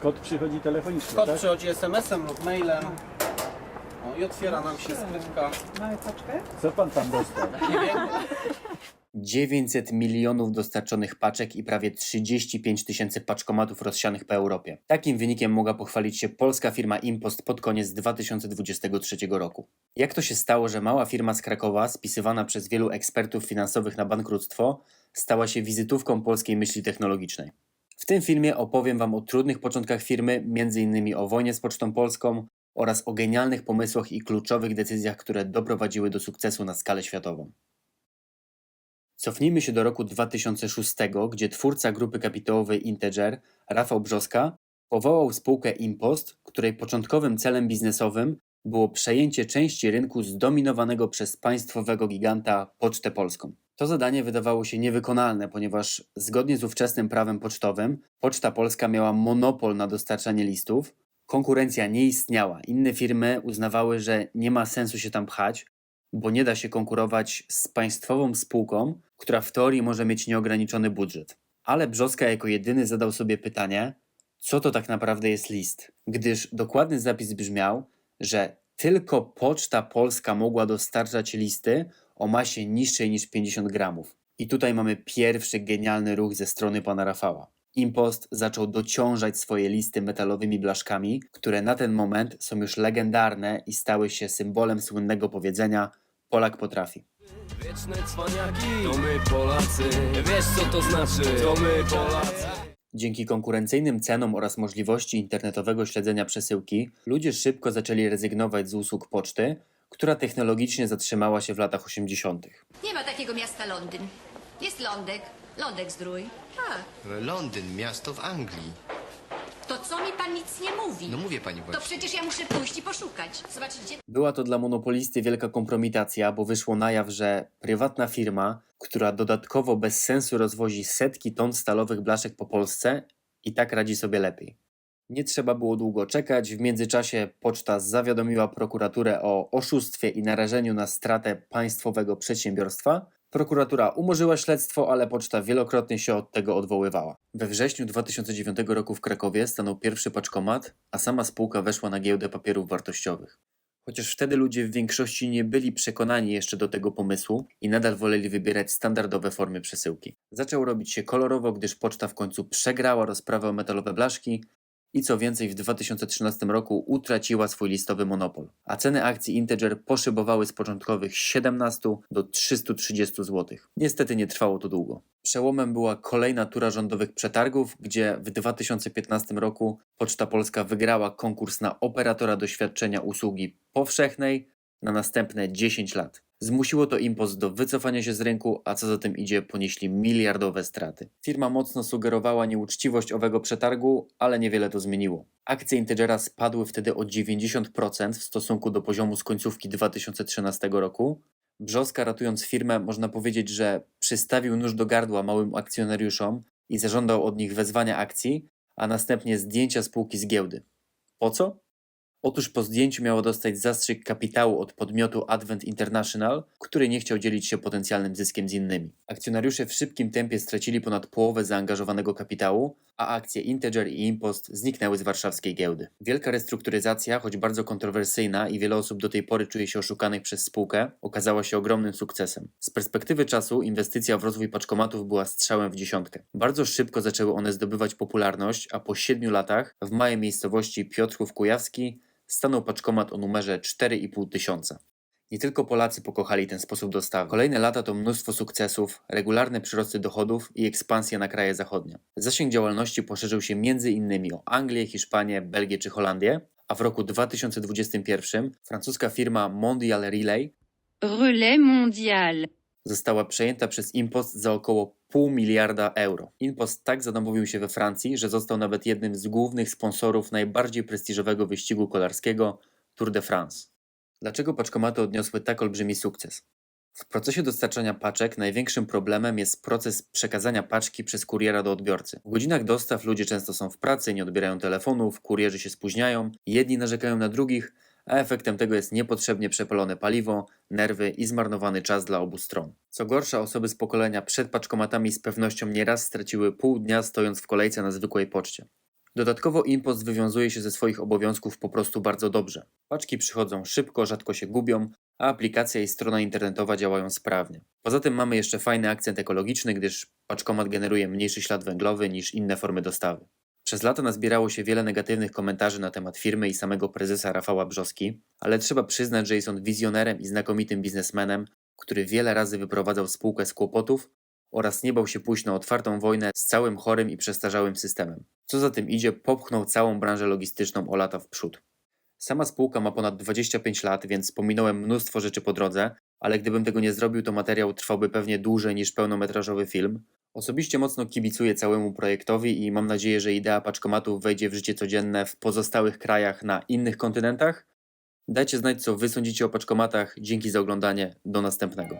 Kod przychodzi telefonicznie, Kod tak? przychodzi SMS-em lub mailem. O, I otwiera nam się skrytka. Mamy paczkę? Co pan tam dostał? Nie wiem. 900 milionów dostarczonych paczek i prawie 35 tysięcy paczkomatów rozsianych po Europie. Takim wynikiem mogła pochwalić się polska firma Impost pod koniec 2023 roku. Jak to się stało, że mała firma z Krakowa, spisywana przez wielu ekspertów finansowych na bankructwo, stała się wizytówką polskiej myśli technologicznej? W tym filmie opowiem Wam o trudnych początkach firmy, m.in. o wojnie z Pocztą Polską oraz o genialnych pomysłach i kluczowych decyzjach, które doprowadziły do sukcesu na skalę światową. Cofnijmy się do roku 2006, gdzie twórca grupy kapitałowej Integer, Rafał Brzoska, powołał spółkę Impost, której początkowym celem biznesowym było przejęcie części rynku zdominowanego przez państwowego giganta Pocztę Polską. To zadanie wydawało się niewykonalne, ponieważ zgodnie z ówczesnym prawem pocztowym Poczta Polska miała monopol na dostarczanie listów, konkurencja nie istniała. Inne firmy uznawały, że nie ma sensu się tam pchać, bo nie da się konkurować z państwową spółką, która w teorii może mieć nieograniczony budżet. Ale Brzoska jako jedyny zadał sobie pytanie, co to tak naprawdę jest list, gdyż dokładny zapis brzmiał, że tylko Poczta Polska mogła dostarczać listy o masie niższej niż 50 gramów. I tutaj mamy pierwszy genialny ruch ze strony pana Rafała. Impost zaczął dociążać swoje listy metalowymi blaszkami, które na ten moment są już legendarne i stały się symbolem słynnego powiedzenia Polak potrafi. Wieczne cwaniaki, to my Polacy Wiesz co to znaczy, to my Polacy Dzięki konkurencyjnym cenom oraz możliwości internetowego śledzenia przesyłki, ludzie szybko zaczęli rezygnować z usług poczty, która technologicznie zatrzymała się w latach 80. Nie ma takiego miasta Londyn. Jest Lądek. Lądek zdrój. Tak. Londyn, miasto w Anglii. To co mi pan nic nie mówi? No mówię pani To właśnie. przecież ja muszę pójść i poszukać. Zobaczyć, gdzie Była to dla monopolisty wielka kompromitacja, bo wyszło na jaw, że prywatna firma, która dodatkowo bez sensu rozwozi setki ton stalowych blaszek po Polsce, i tak radzi sobie lepiej. Nie trzeba było długo czekać, w międzyczasie poczta zawiadomiła prokuraturę o oszustwie i narażeniu na stratę państwowego przedsiębiorstwa. Prokuratura umorzyła śledztwo, ale poczta wielokrotnie się od tego odwoływała. We wrześniu 2009 roku w Krakowie stanął pierwszy paczkomat, a sama spółka weszła na giełdę papierów wartościowych. Chociaż wtedy ludzie w większości nie byli przekonani jeszcze do tego pomysłu i nadal woleli wybierać standardowe formy przesyłki. Zaczął robić się kolorowo, gdyż poczta w końcu przegrała rozprawę o metalowe blaszki i co więcej w 2013 roku utraciła swój listowy monopol, a ceny akcji Integer poszybowały z początkowych 17 do 330 zł. Niestety nie trwało to długo. Przełomem była kolejna tura rządowych przetargów, gdzie w 2015 roku Poczta Polska wygrała konkurs na operatora doświadczenia usługi powszechnej na następne 10 lat. Zmusiło to Impost do wycofania się z rynku, a co za tym idzie, ponieśli miliardowe straty. Firma mocno sugerowała nieuczciwość owego przetargu, ale niewiele to zmieniło. Akcje Integera spadły wtedy o 90% w stosunku do poziomu z końcówki 2013 roku. Brzoska ratując firmę, można powiedzieć, że przystawił nóż do gardła małym akcjonariuszom i zażądał od nich wezwania akcji, a następnie zdjęcia spółki z giełdy. Po co? Otóż po zdjęciu miało dostać zastrzyk kapitału od podmiotu Advent International, który nie chciał dzielić się potencjalnym zyskiem z innymi. Akcjonariusze w szybkim tempie stracili ponad połowę zaangażowanego kapitału, a akcje Integer i Impost zniknęły z warszawskiej giełdy. Wielka restrukturyzacja, choć bardzo kontrowersyjna i wiele osób do tej pory czuje się oszukanych przez spółkę, okazała się ogromnym sukcesem. Z perspektywy czasu inwestycja w rozwój paczkomatów była strzałem w dziesiątkę. Bardzo szybko zaczęły one zdobywać popularność, a po siedmiu latach w małej miejscowości Piotrków Kujawski stanął paczkomat o numerze 4,5 tysiąca. Nie tylko Polacy pokochali ten sposób dostawy. Kolejne lata to mnóstwo sukcesów, regularne przyrosty dochodów i ekspansja na kraje zachodnie. Zasięg działalności poszerzył się m.in. o Anglię, Hiszpanię, Belgię czy Holandię, a w roku 2021 francuska firma Mondial Relay Relais mondial. Została przejęta przez Impost za około pół miliarda euro. Impost tak zadomowił się we Francji, że został nawet jednym z głównych sponsorów najbardziej prestiżowego wyścigu kolarskiego Tour de France. Dlaczego paczkomaty odniosły tak olbrzymi sukces? W procesie dostarczania paczek największym problemem jest proces przekazania paczki przez kuriera do odbiorcy. W godzinach dostaw ludzie często są w pracy, nie odbierają telefonów, kurierzy się spóźniają, jedni narzekają na drugich, a efektem tego jest niepotrzebnie przepalone paliwo, nerwy i zmarnowany czas dla obu stron. Co gorsza, osoby z pokolenia przed paczkomatami z pewnością nieraz straciły pół dnia stojąc w kolejce na zwykłej poczcie. Dodatkowo Impost wywiązuje się ze swoich obowiązków po prostu bardzo dobrze. Paczki przychodzą szybko, rzadko się gubią, a aplikacja i strona internetowa działają sprawnie. Poza tym mamy jeszcze fajny akcent ekologiczny, gdyż paczkomat generuje mniejszy ślad węglowy niż inne formy dostawy. Przez lata nazbierało się wiele negatywnych komentarzy na temat firmy i samego prezesa Rafała Brzoski, ale trzeba przyznać, że jest on wizjonerem i znakomitym biznesmenem, który wiele razy wyprowadzał spółkę z kłopotów oraz nie bał się pójść na otwartą wojnę z całym chorym i przestarzałym systemem. Co za tym idzie, popchnął całą branżę logistyczną o lata w przód. Sama spółka ma ponad 25 lat, więc pominąłem mnóstwo rzeczy po drodze, ale gdybym tego nie zrobił, to materiał trwałby pewnie dłużej niż pełnometrażowy film. Osobiście mocno kibicuję całemu projektowi i mam nadzieję, że idea paczkomatów wejdzie w życie codzienne w pozostałych krajach na innych kontynentach. Dajcie znać, co wy sądzicie o paczkomatach. Dzięki za oglądanie. Do następnego.